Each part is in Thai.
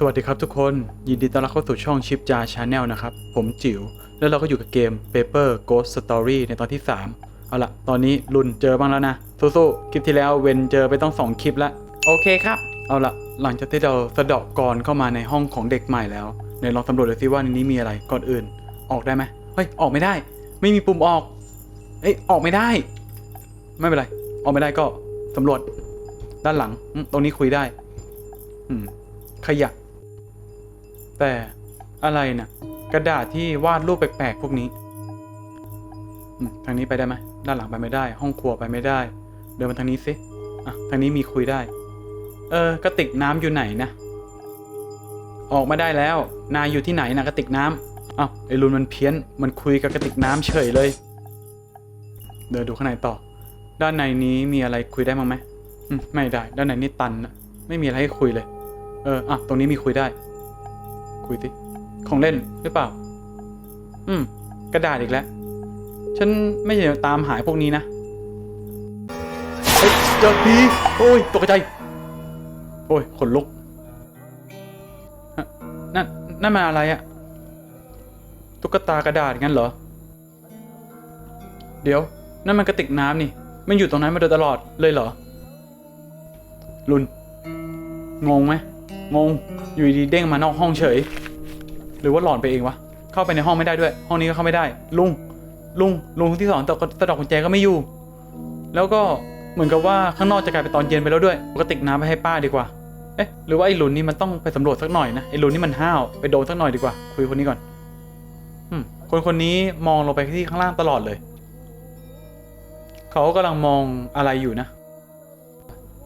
สวัสดีครับทุกคนยินดีต้อนรับเข้าสู่ช่องชิปจาชาแนลนะครับ ผมจิ๋วแล้วเราก็อยู่กับเกม Paper Ghost Story ในตอนที่ 3 เอาละตอนนี้ลุนเจอบ้างแล้วนะ สู้ๆคลิปที่แล้วเวนเจอไปต้อง 2 คลิปแล้ว โอเคครับ เอาละหลังจากที่เราสะเดาะกรเข้ามาในห้องของเด็กใหม่แล้วในลองสำรวจดูซิว่าในนี้มีอะไรก่อนอื่น ออกได้ไหมเฮ้ยออกไม่ได้ ไม่มีปุ่มออกเอ้ยออกไม่ได้ ไม่เป็นไร ออกไม่ได้ก็สำรวจด้านหลังตรงนี้คุยได้อืมขยะ แต่อะไรนะ่ะ กระดาษที่วาดรูปแปลกๆพวกนี้ทางนี้ไปได้ไหมด้านหลังไปไม่ได้ ห้องครัวไปไม่ได้ เดินมาทางนี้สิอะทางนี้มีคุยได้ เออกระติกน้ำอยู่ไหนนะออกมาได้แล้ว นายอยู่ที่ไหนนะกระติกน้ำอ้าวไอรุนมันเพี้ยน มันคุยกับกระติกน้ำเฉยเลย เดินดูข้างในต่อ ด้านในนี้มีอะไรคุยได้มั้งไหมอืมไม่ได้ ด้านในนี่ตันนะไม่มีอะไรให้คุยเลย เอออะตรงนี้มีคุยได้ คุยสิของเล่นหรือเปล่า อืม กระดาษอีกแล้ว ฉันไม่ได้ตามหายพวกนี้นะเฮ้ยเจอผีโอ้ยตกใจ โอ้ยขนลุกฮะนั่นนั่นมันอะไรอะตุ๊กตากระดาษงั้นเหรอ เดี๋ยว นั่นมันกระติกน้ำนี่ มันอยู่ตรงนั้นมาโดยตลอดเลยเหรอ ลุน งงไหม งง อยู่ดีเด้งมานอกห้องเฉย หรือว่าหลอนไปเองวะ เข้าไปในห้องไม่ได้ด้วย ห้องนี้ก็เข้าไม่ได้ ลุง ลุง ลุงที่สอนตะตะดอกกุญแจก็ไม่อยู่ แล้วก็เหมือนกับว่าข้างนอกจะกลายเป็นตอนเย็นไปแล้วด้วยปกติกน้ำไปให้ป้าดีกว่า เอ๊ะ หรือว่าไอ้หลุนนี่มันต้องไปสำรวจสักหน่อยนะ ไอ้หลุนนี่มันห้าว ไปโดนสักหน่อยดีกว่า คุยคนนี้ก่อน อืม คนคนนี้มองลงไปที่ข้างล่างตลอดเลย เขากำลังมองอะไรอยู่นะ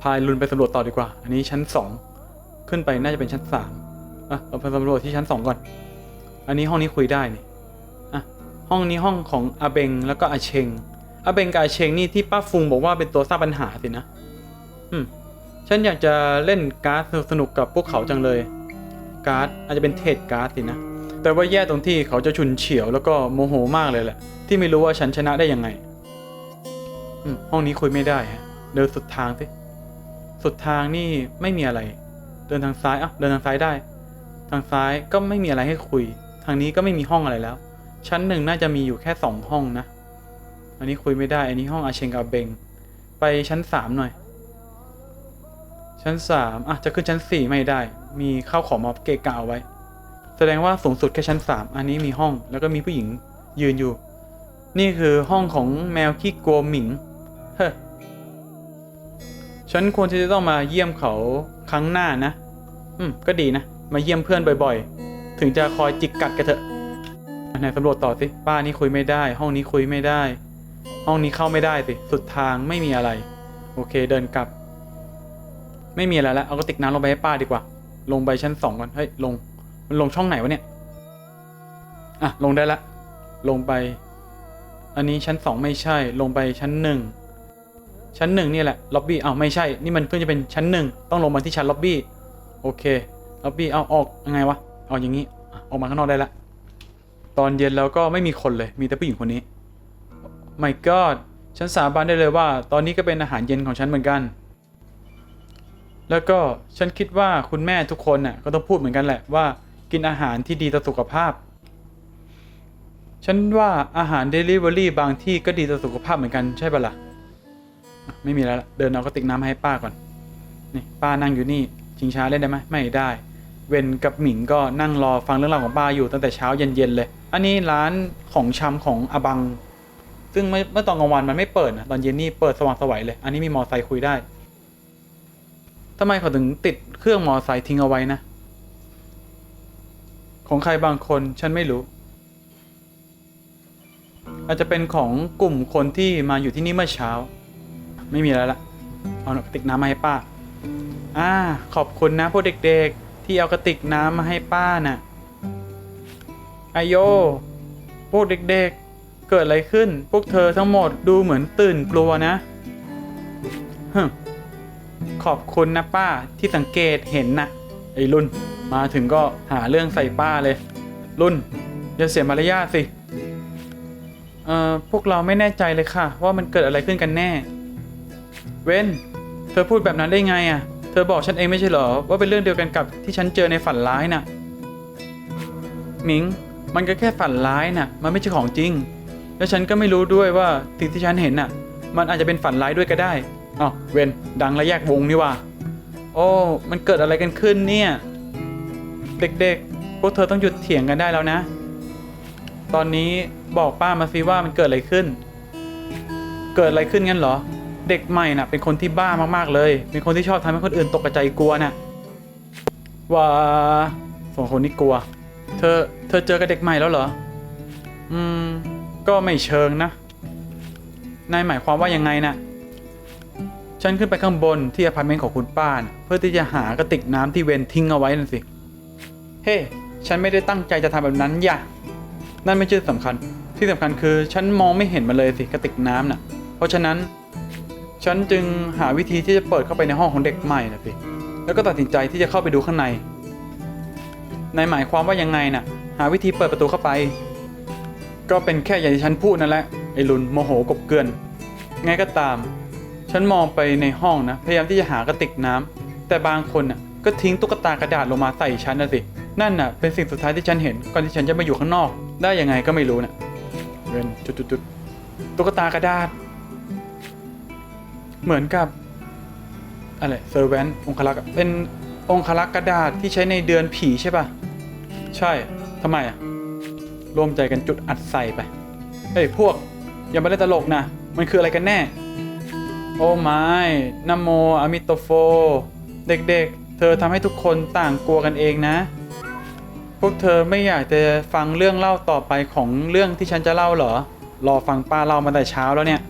พายลุนไปสำรวจต่อดีกว่า อันนี้ชั้นสอง ขึ้นไปน่าจะเป็นชั้นสามอะเราไปสำรวจที่ชั้นสองก่อน อันนี้ห้องนี้คุยได้นี่อะห้องนี้ห้องของอาเบงแล้วก็อาเชงอาเบงกับอาเชงนี่ที่ป้าฟุงบอกว่าเป็นตัวสร้างปัญหาสินะอืมฉันอยากจะเล่นการ์ดสนุกกับพวกเขาจังเลย การ์ดอาจจะเป็นเทรดการ์ดสินะแต่ว่าแย่ตรงที่เขาจะฉุนเฉียวแล้วก็โมโหมากเลยแหละ ที่ไม่รู้ว่าฉันชนะได้ยังไงอืมห้องนี้คุยไม่ได้ฮะเดินสุดทางสิสุดทางนี่ไม่มีอะไร ดินทางซ้ายอะเดินทางซ้ายได้ ทางซ้ายก็ไม่มีอะไรให้คุย ทางนี้ก็ไม่มีห้องอะไรแล้ว ชั้นหนึ่งน่าจะมีอยู่แค่สองห้องนะ อันนี้คุยไม่ได้ อันนี้ห้องอาเชงกับเบง ไปชั้นสามหน่อย ชั้นสามอะจะขึ้นชั้นสี่ไม่ได้ มีข้าวของมาเกะกะเอาไว้ แสดงว่าสูงสุดแค่ชั้นสามอันนี้มีห้องแล้วก็มีผู้หญิงยืนอยู่ นี่คือห้องของแมวขี้กลัวหมิง เฮ้อฉันควรที่จะต้องมาเยี่ยมเขา ครั้งหน้านะ อืม ก็ดีนะ มาเยี่ยมเพื่อนบ่อยๆ ถึงจะคอยจิกกัดกันเถอะไหนสำรวจต่อสิ ป้านี่คุยไม่ได้ ห้องนี้คุยไม่ได้ ห้องนี้เข้าไม่ได้สิ สุดทางไม่มีอะไร โอเค เดินกลับ ไม่มีอะไรแล้ว เอากระติกน้ำลงไปให้ป้าดีกว่า ลงไปชั้นสองก่อน เฮ้ย ลง มันลงช่องไหนวะเนี่ย อะ ลงได้ละ ลงไป อันนี้ชั้นสองไม่ใช่ ลงไปชั้นหนึ่ง ชั้นหนึ่งนี่แหละล็อบบี้อ้าวไม่ใช่ นี่มันเพิ่งจะเป็นชั้นหนึ่งต้องลงมาที่ชั้นล็อบบี้โอเคล็อบบี้เอาออกยังไงวะเอาอย่างนี้ออกมาข้างนอกได้ละตอนเย็นแล้วก็ไม่มีคนเลยมีแต่ผู้หญิงคนนี้ my god ฉันสาบานได้เลยว่า ตอนนี้ก็เป็นอาหารเย็นของฉันเหมือนกัน แล้วก็ฉันคิดว่าคุณแม่ทุกคนน่ะก็ต้องพูดเหมือนกันแหละว่ากินอาหารที่ดีต่อสุขภาพ ฉันว่าอาหารเดลิเวอรี่บางที่ก็ดีต่อสุขภาพเหมือนกันใช่ปะล่ะอะ ไม่มีแล้วเดินเอากระติกน้ำมาให้ป้าก่อน นี่ป้านั่งอยู่นี่ชิงช้าเล่นได้ไหมไม่ได้ เวนกับหมิงก็นั่งรอฟังเรื่องราวของป้าอยู่ตั้งแต่เช้าเย็นๆเลย อันนี้ร้านของชำของอาบัง ซึ่งเมื่อตอนกลางวันมันไม่เปิดนะตอนเย็นนี่เปิดสว่างสวัยเลย อันนี้มีมอไซค์คุยได้ทำไมเขาถึงติดเครื่องมอไซค์ทิ้งเอาไว้นะ ของใครบางคนฉันไม่รู้ อาจจะเป็นของกลุ่มคนที่มาอยู่ที่นี่เมื่อเช้า ไม่มีแล้วละเอากระติกน้ำมาให้ป้า อ่า ขอบคุณนะพวกเด็กๆ ที่เอากระติกน้ำมาให้ป้าน่ะไอโย พวกเด็กๆ เกิดอะไรขึ้น พวกเธอทั้งหมดดูเหมือนตื่นกลัวนะฮึขอบคุณนะป้าที่สังเกตเห็นนะไอ้รุ่น มาถึงก็หาเรื่องใส่ป้าเลย รุ่น อย่าเสียมารยาทสิ เอ่อ พวกเราไม่แน่ใจเลยค่ะ ว่ามันเกิดอะไรขึ้นกันแน่ เว้นเธอพูดแบบนั้นได้ไงอะ่ะ เธอบอกฉันเองไม่ใช่เหรอ ว่าเป็นเรื่องเดียวกันกับที่ฉันเจอในฝันร้ายน่ะหมิง มันก็แค่ฝันร้ายน่ะ มันไม่ใช่ของจริง แล้วฉันก็ไม่รู้ด้วยว่าสิ่งที่ฉันเห็นน่ะ มันอาจจะเป็นฝันร้ายด้วยก็ได้อ๋อเวนดังและแยกวงนี่ว่า โอ้ มันเกิดอะไรกันขึ้นเนี่ย เด็กๆ พวกเธอต้องหยุดเถียงกันได้แล้วนะ ตอนนี้บอกป้ามาสิว่ามันเกิดอะไรขึ้น เกิดอะไรขึ้นงั้นเหรอ เด็กใหม่น่ะเป็นคนที่บ้ามากๆเลย เป็นคนที่ชอบทำให้คนอื่นตกใจกลัวน่ะว่าสองคนนี้กลัว เธอ เธอเจอกับเด็กใหม่แล้วเหรอ อืม ก็ไม่เชิงนะ นายหมายความว่ายังไงน่ะ ฉันขึ้นไปข้างบนที่อพาร์ตเมนต์ของคุณป้านะเพื่อที่จะหากระติกน้ำที่เวนทิ้งเอาไว้นั่นสิ เฮ้ฉันไม่ได้ตั้งใจจะทำแบบนั้นอย่านั่นไม่ใช่สำคัญ ที่สำคัญคือฉันมองไม่เห็นมันเลยสิกระติกน้ำน่ะ เพราะฉะนั้น ฉันจึงหาวิธีที่จะเปิดเข้าไปในห้องของเด็กใหม่นะสิแล้วก็ตัดสินใจที่จะเข้าไปดูข้างในในหมายความว่ายังไงน่ะ หาวิธีเปิดประตูเข้าไป ก็เป็นแค่อย่างที่ฉันพูดนั่นแหละไอ้ลุนโมโหกบเกลื่อนไงก็ตาม ฉันมองไปในห้องนะ พยายามที่จะหากระติกน้ำแต่บางคนน่ะก็ทิ้งตุ๊กตากระดาษลงมาใส่ฉันนะสิ นั่นน่ะเป็นสิ่งสุดท้ายที่ฉันเห็นก่อนที่ฉันจะมาอยู่ข้างนอก ได้ยังไงก็ไม่รู้น่ะเว้นจุดๆตุ๊กตากระดาษ เหมือนกับอะไรเซอร์แวนองคลักษ์เป็นองคลักษ์กระดาษที่ใช้ในเดือนผีใช่ปะใช่ทำไมอะรวมใจกันจุดอัดใส่ไปเฮ้ยพวก อย่ามาเล่นตลกนะ มันคืออะไรกันแน่ โอ้ไม่นโมอามิโตโฟ เด็กๆ เธอทำให้ทุกคนต่างกลัวกันเองนะ พวกเธอไม่อยากจะฟังเรื่องเล่าต่อไปของเรื่องที่ฉันจะเล่าเหรอ รอฟังป้าเล่ามาแต่เช้าแล้วเนี่ย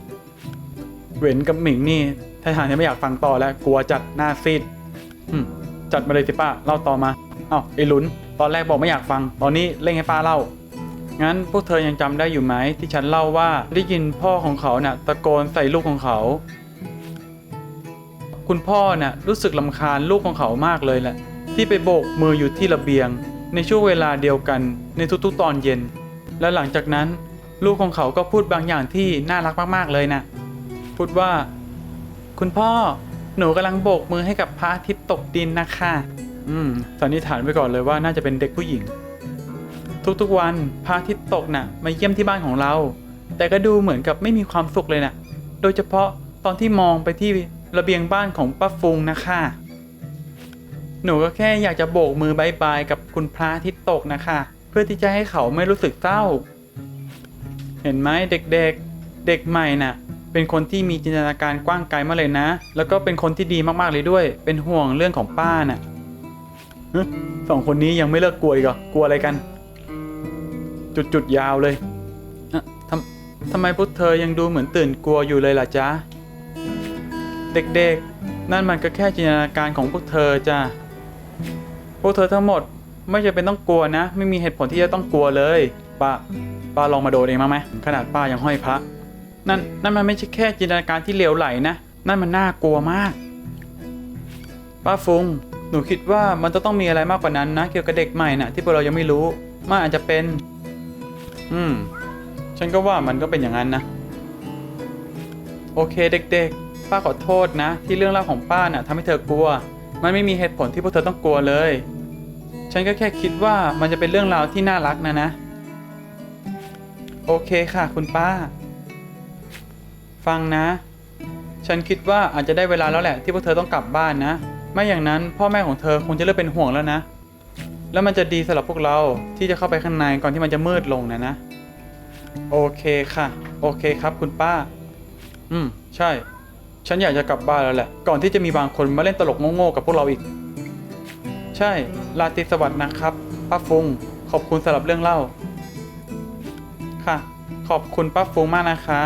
เวนกับหมิงนี่ถ้าทางจะไม่อยากฟังต่อแล้วกลัวจัดหน้าซีดจัดมาเลยสิป้าเล่าต่อมาเอ้าไอ้หลุน ตอนแรกบอกไม่อยากฟัง ตอนนี้เร่งให้ป้าเล่างั้นพวกเธอยังจำได้อยู่ไหมที่ฉันเล่าว่าได้ยินพ่อของเขาเน่ะตะโกนใส่ลูกของเขา คุณพ่อน่ะรู้สึกลำคาญลูกของเขามากเลยแหละ ที่ไปโบกมืออยู่ที่ระเบียง ในช่วงเวลาเดียวกันในทุกๆตอนเย็น และหลังจากนั้น ลูกของเขาก็พูดบางอย่างที่น่ารักมากๆเลยนะ พูดว่า คุณพ่อหนูกำลังโบกมือให้กับพระอาทิตย์ตกดินนะคะ อืมสันนิษฐานไว้ก่อนเลยว่าน่าจะเป็นเด็กผู้หญิง ทุกๆวันพระอาทิตย์ตกน่ะ มาเยี่ยมที่บ้านของเรา แต่ก็ดูเหมือนกับไม่มีความสุขเลยน่ะ โดยเฉพาะตอนที่มองไปที่ระเบียงบ้านของป้าฟุงนะคะ หนูก็แค่อยากจะโบกมือบายบายกับคุณพระอาทิตย์ตกนะคะ เพื่อที่จะให้เขาไม่รู้สึกเศร้า เห็นไหมเด็กๆ เด็กใหม่น่ะ เป็นคนที่มีจินตนาการกว้างไกลมากเลยนะ แล้วก็เป็นคนที่ดีมากๆเลยด้วย เป็นห่วงเรื่องของป้าน่ะเฮ้ยสองคนนี้ยังไม่เลิกกลัวอีกเหรอกลัวอะไรกัน จุดๆยาวเลยทำทำไมพวกเธอยังดูเหมือนตื่นกลัวอยู่เลยล่ะจ๊ะ เด็กๆ นั่นมันก็แค่จินตนาการของพวกเธอจ้ะ พวกเธอทั้งหมดไม่จำเป็นต้องกลัวนะ ไม่มีเหตุผลที่จะต้องกลัวเลย ป้า ป้าลองมาโดนเองมั้างไหมขนาดป้ายังห้อยพระ นั่นนั่นมันไม่ใช่แค่จินตนาการที่เลวไหลนะ นั่นมันน่ากลัวมาก ป้าฟุงหนูคิดว่ามันจะต้องมีอะไรมากกว่านั้นนะ เกี่ยวกับเด็กใหม่น่ะ ที่พวกเรายังไม่รู้มันอาจจะเป็น อืม ฉันก็ว่ามันก็เป็นอย่างนั้นนะ โอเคเด็กๆ ป้าขอโทษนะ ที่เรื่องเล่าของป้าน่ะทำให้เธอกลัว มันไม่มีเหตุผลที่พวกเธอต้องกลัวเลย ฉันก็แค่คิดว่ามันจะเป็นเรื่องราวที่น่ารักนะนะ โอเคค่ะ คุณป้า ฟังนะ ฉันคิดว่าอาจจะได้เวลาแล้วแหละที่พวกเธอต้องกลับบ้านนะ ไม่อย่างนั้นพ่อแม่ของเธอคงจะเริ่มเป็นห่วงแล้วนะ แล้วมันจะดีสำหรับพวกเราที่จะเข้าไปข้างในก่อนที่มันจะมืดลงนะนะ โอเคค่ะ โอเคครับคุณป้า อืม ใช่ ฉันอยากจะกลับบ้านแล้วแหละ ก่อนที่จะมีบางคนมาเล่นตลกโง่ๆกับพวกเราอีก ใช่ ลาตรีสวัสดิ์นะครับ ป้าฟงขอบคุณสำหรับเรื่องเล่า ค่ะ ขอบคุณป้าฟงมากนะคะ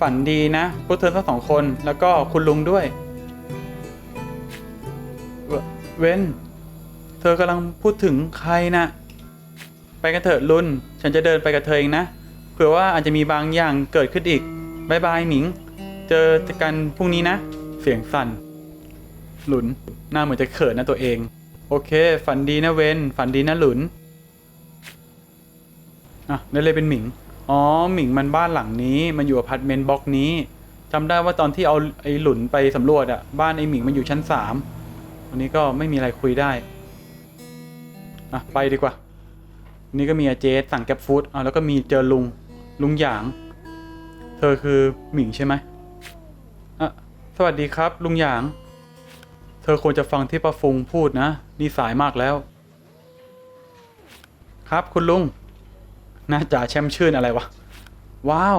ฝันดีนะ พวกเธอทั้งสองคน แล้วก็คุณลุงด้วย เวเว้น เธอกำลังพูดถึงใครนะ ไปกันเถอะลุน ฉันจะเดินไปกับเธอเองนะ เผื่อว่าอาจจะมีบางอย่างเกิดขึ้นอีกบายบายหมิง เจอกันพรุ่งนี้นะ เสียงสั่น หลุน หน้าเหมือนจะเขินนะตัวเอง โอเค ฝันดีนะเวน ฝันดีนะหลุน อะนั่นเลยเป็นหมิง อ๋อหมิงมันบ้านหลังนี้มันอยู่อพาร์ตเมนต์บล็อกนี้จำได้ว่าตอนที่เอาไอ้หลุนไปสำรวจอะบ้านไอ้หมิงมันอยู่ชั้นสามวันนี้ก็ไม่มีอะไรคุยได้อะไปดีกว่า นี่ก็มีอาเจสสั่งแก๊ปฟู้ดอะแล้วก็มีเจอลุงลุงหยาง เธอคือหมิงใช่ไหมอะสวัสดีครับ ลุงหยาง เธอควรจะฟังที่ป้าฟุงพูดนะนี่สายมากแล้ว ครับคุณลุง น่าจะแช่มชื่นอะไรวะ ว้าว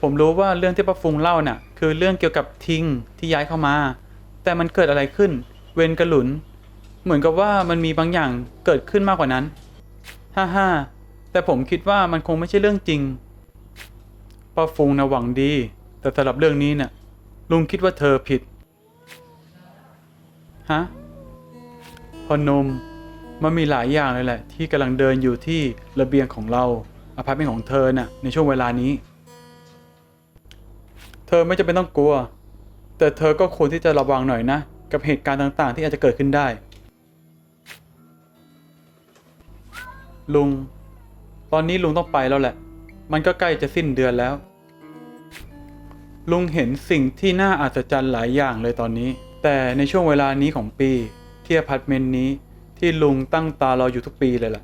ผมรู้ว่าเรื่องที่ป้าฟุงเล่าเน่ะคือเรื่องเกี่ยวกับทิงที่ย้ายเข้ามา แต่มันเกิดอะไรขึ้น เวนกระหลุน เหมือนกับว่ามันมีบางอย่างเกิดขึ้นมากกว่านั้น ฮ่าฮ่าแต่ผมคิดว่ามันคงไม่ใช่เรื่องจริงป้าฟงนะหวังดี แต่สำหรับเรื่องนี้น่ะลุงคิดว่าเธอผิด ฮะ พอนม มันมีหลายอย่างเลยแหละ ที่กำลังเดินอยู่ที่ระเบียงของเราอพาร์ตเมนต์ของเธอน่ะในช่วงเวลานี้ เธอไม่จำเป็นต้องกลัว แต่เธอก็ควรที่จะระวังหน่อยนะ กับเหตุการณ์ต่างๆ ที่อาจจะเกิดขึ้นได้ ลุง ตอนนี้ลุงต้องไปแล้วแหละ มันก็ใกล้จะสิ้นเดือนแล้ว ลุงเห็นสิ่งที่น่าอัศจรรย์หลายอย่างเลยตอนนี้ แต่ในช่วงเวลานี้ของปีที่อพาร์ตเมนต์นี้ ที่ลุงตั้งตารออยู่ทุกปีเลยล่ะ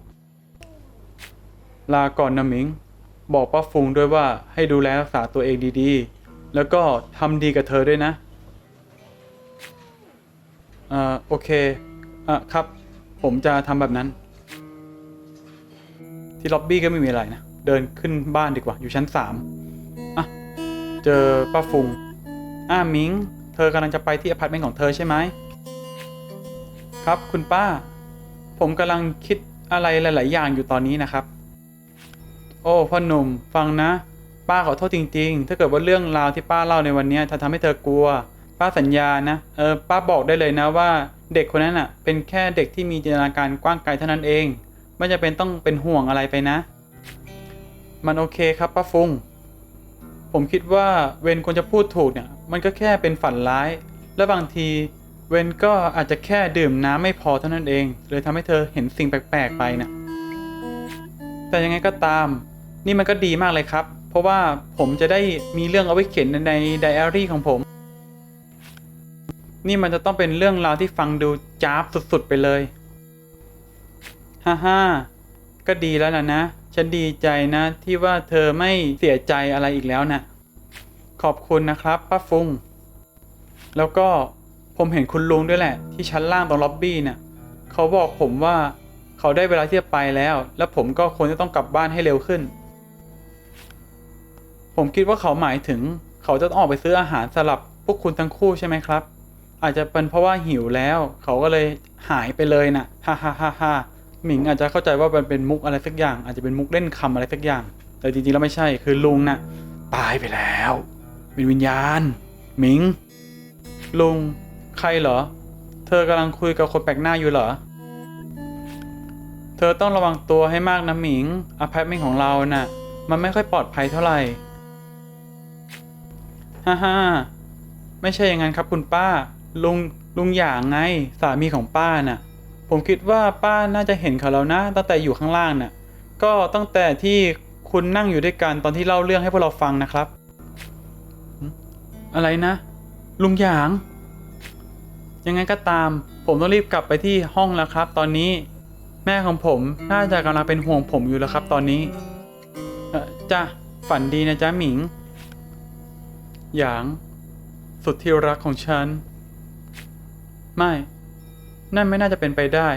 ลาก่อนนะหมิง บอกป้าฟุงด้วยว่าให้ดูแลรักษาตัวเองดีๆ แล้วก็ทำดีกับเธอด้วยนะอ่าโอเคอะครับ ผมจะทำแบบนั้น ที่ล็อบบี้ก็ไม่มีอะไรนะ เดินขึ้นบ้านดีกว่า อยู่ชั้นสามอะ เจอป้าฟุง อ้ามิง เธอกำลังจะไปที่อพาร์ตเมนต์ของเธอใช่ไหมครับคุณป้า ผมกำลังคิดอะไรหลาย ๆ อย่างอยู่ตอนนี้นะครับ โอ้พ่อหนุ่ม ฟังนะ ป้าขอโทษจริง ๆ ถ้าเกิดว่าเรื่องราวที่ป้าเล่าในวันนี้ยถ้าทำให้เธอกลัว ป้าสัญญานะ เออ ป้าบอกได้เลยนะว่าเด็กคนนั้นอะ เป็นแค่เด็กที่มีจินตนาการกว้างไกลเท่านั้นเอง ไม่จำเป็นต้องเป็นห่วงอะไรไปนะ มันโอเคครับป้าฟุง ผมคิดว่าเวนควรจะพูดถูกเนี่ย มันก็แค่เป็นฝันร้าย และบางที เวนก็อาจจะแค่ดื่มน้ำไม่พอเท่านั้นเอง เลยทำให้เธอเห็นสิ่งแปลกๆไปนะแต่ยังไงก็ตาม นี่มันก็ดีมากเลยครับ เพราะว่าผมจะได้มีเรื่องเอาไว้เขียนในไดอารี่ของผม นี่มันจะต้องเป็นเรื่องราวที่ฟังดูจ้าบสุดๆไปเลย ฮ่าฮ่าก็ดีแล้วล่ะนะ ฉันดีใจนะที่ว่าเธอไม่เสียใจอะไรอีกแล้วนะ ขอบคุณนะครับป้าฟุง แล้วก็ ผมเห็นคุณลุงด้วยแหละ ที่ชั้นล่างตรงล็อบบี้เนี่ยเขาบอกผมว่าเขาได้เวลาที่จะไปแล้ว และผมก็ควรจะต้องกลับบ้านให้เร็วขึ้น ผมคิดว่าเขาหมายถึง เขาจะต้องออกไปซื้ออาหารสำหรับพวกคุณทั้งคู่ใช่ไหมครับ อาจจะเป็นเพราะว่าหิวแล้ว เขาก็เลยหายไปเลยนะ่ะฮ่าฮ่าฮ่าฮ่าหมิงอาจจะเข้าใจว่ามันเป็นมุกอะไรสักอย่าง อาจจะเป็นมุกเล่นคำอะไรสักอย่าง แต่จริงๆแล้วไม่ใช่ คือลุงน่ะตายไปแล้ว เป็นวิญญาณ หมิง ลุง ใครเหรอ เธอกำลังคุยกับคนแปลกหน้าอยู่เหรอ เธอต้องระวังตัวให้มากนะหมิงอพาร์ตเมนต์ของเราน่ะ มันไม่ค่อยปลอดภัยเท่าไหร่ ฮ่าฮ่าไม่ใช่อย่างนั้นครับคุณป้า ลุงลุงหยางไงสามีของป้าน่ะ ผมคิดว่าป้าน่าจะเห็นเขาแล้วนะ ตั้งแต่อยู่ข้างล่างน่ะ ก็ตั้งแต่ที่คุณนั่งอยู่ด้วยกันตอนที่เล่าเรื่องให้พวกเราฟังนะครับ อะไรนะ ลุงหยาง ยังไงก็ตาม ผมต้องรีบกลับไปที่ห้องแล้วครับ ตอนนี้แม่ของผมน่าจะกำลังเป็นห่วงผมอยู่แล้วครับ ตอนนี้จ้ะฝันดีนะจ๊ะหมิง หยาง สุดที่รักของฉัน ไม่ นั่นไม่น่าจะเป็นไปได้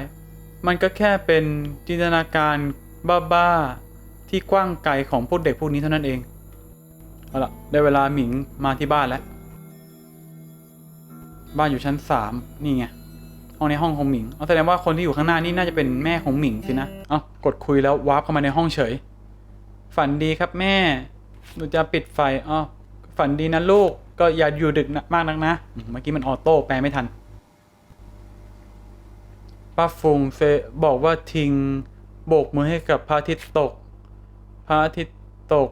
มันก็แค่เป็นจินตนาการบ้าๆที่กว้างไกลของพวกเด็กพวกนี้เท่านั้นเอง เอาล่ะ ได้เวลาหมิงมาที่บ้านแล้ว บ้านอยู่ชั้นสามนี่ไงห้องในห้องของหมิงเอาแสดงว่าคนที่อยู่ข้างหน้านี่น่าจะเป็นแม่ของหมิงสินะเอากดคุยแล้ววาร์ปเข้ามาในห้องเฉย ฝันดีครับแม่หนูจะปิดไฟอ๋อฝันดีนะลูกก็อย่าอยู่ดึกนะมากนักนะเมื่อกี้มันออโต้แปลไม่ทันป้าฟงเซบอกว่าทิงโบกมือให้กับพระอาทิตย์ตกพระอาทิตย์ตก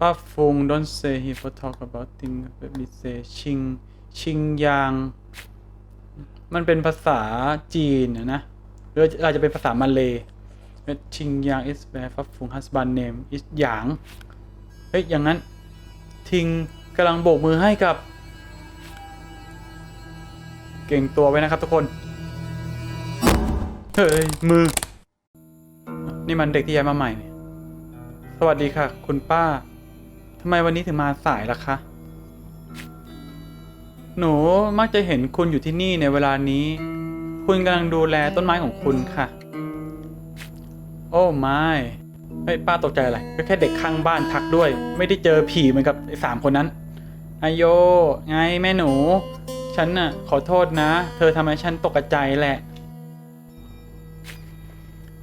ป้าฟง don't say he for talk about thing แบบ say ชิง ชิงยาง มันเป็นภาษาจีนนะหรืออาจจะเป็นภาษามาเลยชิงยาง is where ป้าฟง husband name is หยางเฮ้ยอย่างนั้นทิงกำลังโบกมือให้กับ เก่งตัวไว้นะครับทุกคน เฮ้ย มือ นี่มันเด็กที่ย้ายมาใหม่ สวัสดีค่ะ คุณป้าทำไมวันนี้ถึงมาสายล่ะคะ หนูมักจะเห็นคุณอยู่ที่นี่ในเวลานี้ คุณกำลังดูแลต้นไม้ของคุณค่ะ โอ้ไม่เฮ้ยป้าตกใจอะไรก็แค่เด็กข้างบ้านทักด้วย ไม่ได้เจอผีเหมือนกับไอ้สามคนนั้นอายโย ไงแม่หนู ฉันน่ะ ขอโทษนะ เธอทำให้ฉันตกใจแหละ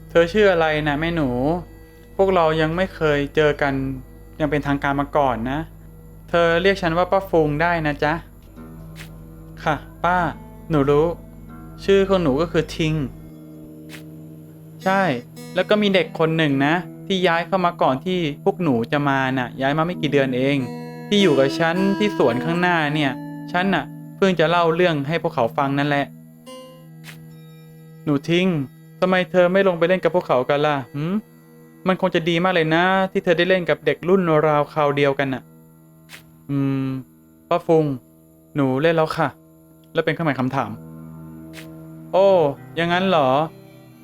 เธอชื่ออะไรนะแม่หนู พวกเรายังไม่เคยเจอกันยังเป็นทางการมาก่อนนะ เธอเรียกฉันว่าป้าฟุงได้นะจ๊ะ ป้า หนูรู้ ชื่อของหนูก็คือทิง ใช่ แล้วก็มีเด็กคนหนึ่งนะ ที่ย้ายเข้ามาก่อนที่พวกหนูจะมาน่ะ ย้ายมาไม่กี่เดือนเอง ที่อยู่กับฉันที่สวนข้างหน้าเนี่ย ฉันน่ะ เพิ่งจะเล่าเรื่องให้พวกเขาฟังนั่นแหละ หนูทิงทำไมเธอไม่ลงไปเล่นกับพวกเขากันล่ะหืมมันคงจะดีมากเลยนะ ที่เธอได้เล่นกับเด็กรุ่นราวคราวเดียวกันน่ะ อืม ป้าฟุง หนูเล่นแล้วค่ะ แล้วเป็นเครื่องหมายคำถาม โอ้อยังงั้นเหรอ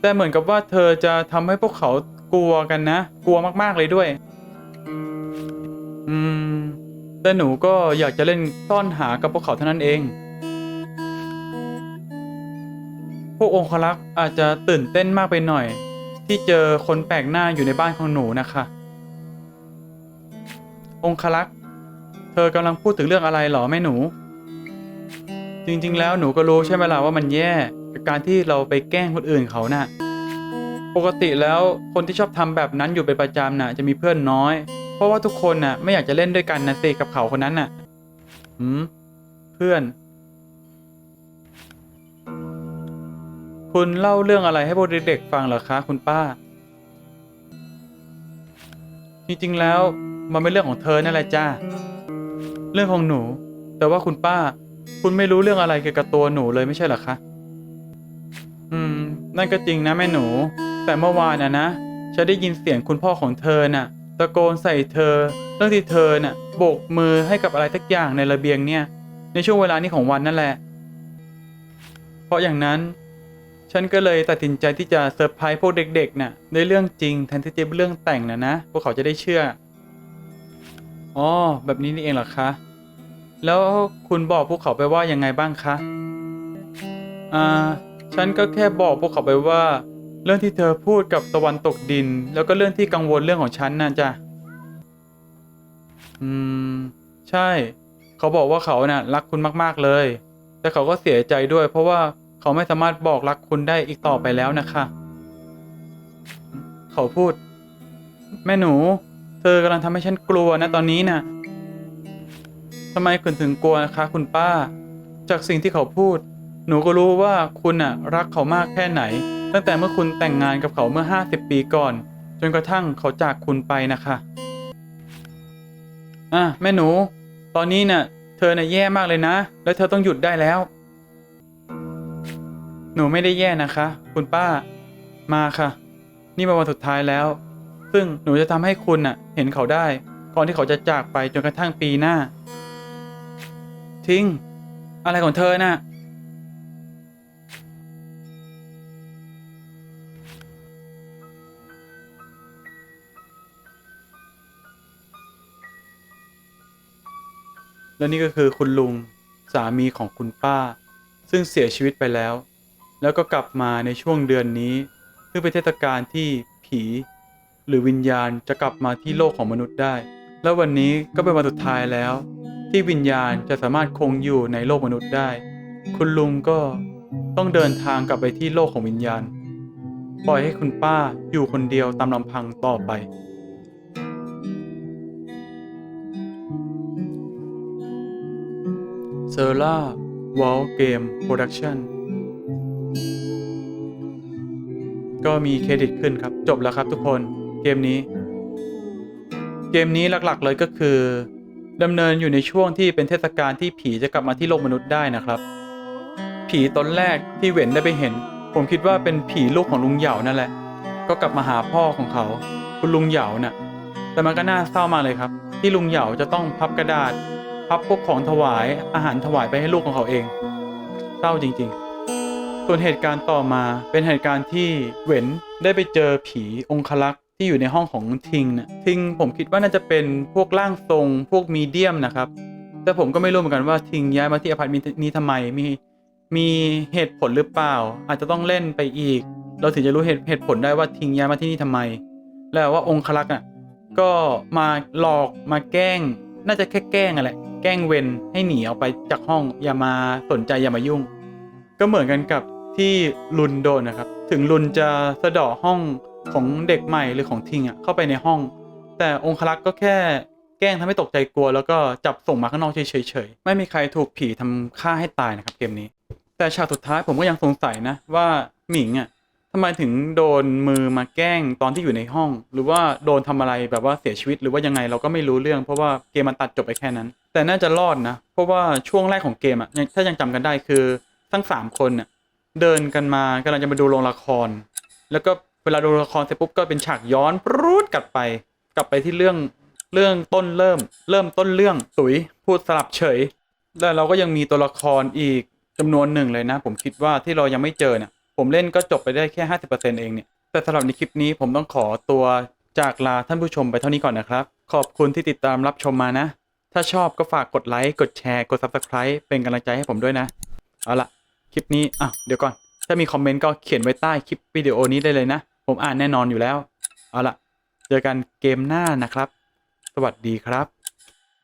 แต่เหมือนกับว่าเธอจะทำให้พวกเขากลัวกันนะ กลัวมากๆเลยด้วย อืม แต่หนูก็อยากจะเล่นซ่อนหากับพวกเขาเท่านั้นเอง พวกองคลักษ์อาจจะตื่นเต้นมากไปหน่อย ที่เจอคนแปลกหน้าอยู่ในบ้านของหนูนะคะ องคลักษ์เธอกำลังพูดถึงเรื่องอะไรเหรอแม่หนู จริง ๆ แล้วหนูก็รู้ใช่ไหมล่ะว่ามันแย่กับการที่เราไปแกล้งคนอื่นเขาน่ะ ปกติแล้วคนที่ชอบทำแบบนั้นอยู่เป็นประจำน่ะ จะมีเพื่อนน้อย เพราะว่าทุกคนน่ะ ไม่อยากจะเล่นด้วยกันนะสิกับเขาคนนั้นน่ะหืมเพื่อน คุณเล่าเรื่องอะไรให้พวกเด็กๆฟังเหรอคะ คุณป้า จริงๆแล้วมันเป็นเรื่องของเธอนั่นแหละจ้าเรื่องของหนู แต่ว่าคุณป้า คุณไม่รู้เรื่องอะไรเกี่ยวกับตัวหนูเลยไม่ใช่เหรอคะ อืม นั่นก็จริงนะแม่หนู แต่เมื่อวานนะนะ ฉันได้ยินเสียงคุณพ่อของเธอน่ะ ตะโกนใส่เธอ เรื่องที่เธอน่ะ โบกมือให้กับอะไรสักอย่างในระเบียงเนี่ย ในช่วงเวลานี้ของวันนั่นแหละ เพราะอย่างนั้น ฉันก็เลยตัดสินใจที่จะเซอร์ไพรส์พวกเด็กๆน่ะ ในเรื่องจริงแทนที่จะเป็นเรื่องแต่งนะนะ พวกเขาจะได้เชื่อ อ๋อ แบบนี้นี่เองเหรอคะ แล้วคุณบอกพวกเขาไปว่ายังไงบ้างคะ อ่า ฉันก็แค่บอกพวกเขาไปว่า เรื่องที่เธอพูดกับตะวันตกดิน แล้วก็เรื่องที่กังวลเรื่องของฉันน่ะจ้ะ อืม ใช่ เขาบอกว่าเขาน่ะ รักคุณมากๆเลย แต่เขาก็เสียใจด้วย เพราะว่าเขาไม่สามารถบอกรักคุณได้อีกต่อไปแล้วนะคะ เขาพูด แม่หนู เธอกำลังทำให้ฉันกลัวนะตอนนี้น่ะ ทำไมคุณถึงกลัวนะคะคุณป้า จากสิ่งที่เขาพูด หนูก็รู้ว่าคุณน่ะรักเขามากแค่ไหน ตั้งแต่เมื่อคุณแต่งงานกับเขาเมื่อ 50 ปีก่อน จนกระทั่งเขาจากคุณไปนะคะอะแม่หนู ตอนนี้น่ะ เธอน่ะแย่มากเลยนะ แล้วเธอต้องหยุดได้แล้ว หนูไม่ได้แย่นะคะ คุณป้า มาค่ะ นี่เป็นวันสุดท้ายแล้ว ซึ่งหนูจะทำให้คุณน่ะ เห็นเขาได้ก่อนที่เขาจะจากไปจนกระทั่งปีหน้า ทิ้ง อะไรของเธอน่ะและนี่ก็คือคุณลุงสามีของคุณป้า ซึ่งเสียชีวิตไปแล้ว แล้วก็กลับมาในช่วงเดือนนี้ ซึ่งเป็นเทศกาลที่ผี หรือวิญญาณจะกลับมาที่โลกของมนุษย์ได้ แล้ววันนี้ก็เป็นวันสุดท้ายแล้ว ที่วิญญาณจะสามารถคงอยู่ในโลกมนุษย์ได้ คุณลุงก็ต้องเดินทางกลับไปที่โลกของวิญญาณ ปล่อยให้คุณป้าอยู่คนเดียวตามลำพังต่อไป เซอร์ล่าวอลเกมโปรดักชั่นก็มีเครดิตขึ้นครับ จบแล้วครับทุกคนเกมนี้ เกมนี้หลักๆเลยก็คือ ดำเนินอยู่ในช่วงที่เป็นเทศกาลที่ผีจะกลับมาที่โลกมนุษย์ได้นะครับ ผีตนแรกที่เหวนได้ไปเห็น ผมคิดว่าเป็นผีลูกของลุงเหยานั่นแหละ ก็กลับมาหาพ่อของเขา คุณลุงเหยาน่ะแต่มันก็น่าเศร้ามากเลยครับ ที่ลุงเหยาจะต้องพับกระดาษ พับพวกของถวายอาหารถวายไปให้ลูกของเขาเอง เศร้าจริง ๆ ส่วนเหตุการณ์ต่อมาเป็นเหตุการณ์ที่เหวนได้ไปเจอผีองคลักษ ที่อยู่ในห้องของทิงนะทิงผมคิดว่าน่าจะเป็นพวกร่างทรงพวกมีเดียมนะครับ แต่ผมก็ไม่รู้เหมือนกันว่าทิงย้ายมาที่อพาร์ตเมนต์นี้ทำไมมีมีเหตุผลหรือเปล่า อาจจะต้องเล่นไปอีก เราถึงจะรู้เหตุเหตุผลได้ว่าทิงย้ายมาที่นี่ทำไม แล้วว่าองคลักษ์อะก็มาหลอกมาแกล้ง น่าจะแค่แกล้งอะแหละแกล้งเวนให้หนีออกไปจากห้องอย่ามาสนใจอย่ามายุ่ง ก็เหมือนกันกับที่ลุนโดนนะครับ ถึงลุนจะสะเดาะห้อง ของเด็กใหม่หรือของทิงอะเข้าไปในห้อง แต่องคลักษ์ก็แค่แกล้งทำให้ตกใจกลัว แล้วก็จับส่งมาข้างนอกเฉยๆไม่มีใครถูกผีทำฆ่าให้ตายนะครับเกมนี้ แต่ฉากสุดท้ายผมก็ยังสงสัยนะว่าหมิงอะทำไมถึงโดนมือมาแกล้งตอนที่อยู่ในห้อง หรือว่าโดนทำอะไรแบบว่าเสียชีวิตหรือว่ายังไงเราก็ไม่รู้เรื่อง เพราะว่าเกมมันตัดจบไปแค่นั้น แต่น่าจะรอดนะ เพราะว่าช่วงแรกของเกมอะถ้ายังจำกันได้คือทั้งสามคนน่ะเดินกันมากำลังจะมาดูโรงละคร แล้วก็ เวลาดูละครเสร็จปุ๊บก็เป็นฉากย้อนปรูดกลับไป กลับไปที่เรื่องเรื่องต้นเริ่ม เริ่มต้นเรื่องตุ๋ยพูดสลับเฉย แล้วเราก็ยังมีตัวละครอีกจำนวนหนึ่งเลยนะ ผมคิดว่าที่เรายังไม่เจอเนี่ยผมเล่นก็จบไปได้แค่50%เองเนี่ยแต่สำหรับในคลิปนี้ผมต้องขอตัวจากลาท่านผู้ชมไปเท่านี้ก่อนนะครับ ขอบคุณที่ติดตามรับชมมานะ ถ้าชอบก็ฝากกดไลค์กดแชร์กด Subscribe เป็นกำลังใจให้ผมด้วยนะ เอาละคลิปนี้อะเดี๋ยวก่อน ถ้ามีคอมเมนต์ก็เขียนไว้ใต้คลิปวิดีโอนี้ได้เลยนะ ผมอ่านแน่นอนอยู่แล้ว เอาละเจอกันเกมหน้านะครับ สวัสดีครับ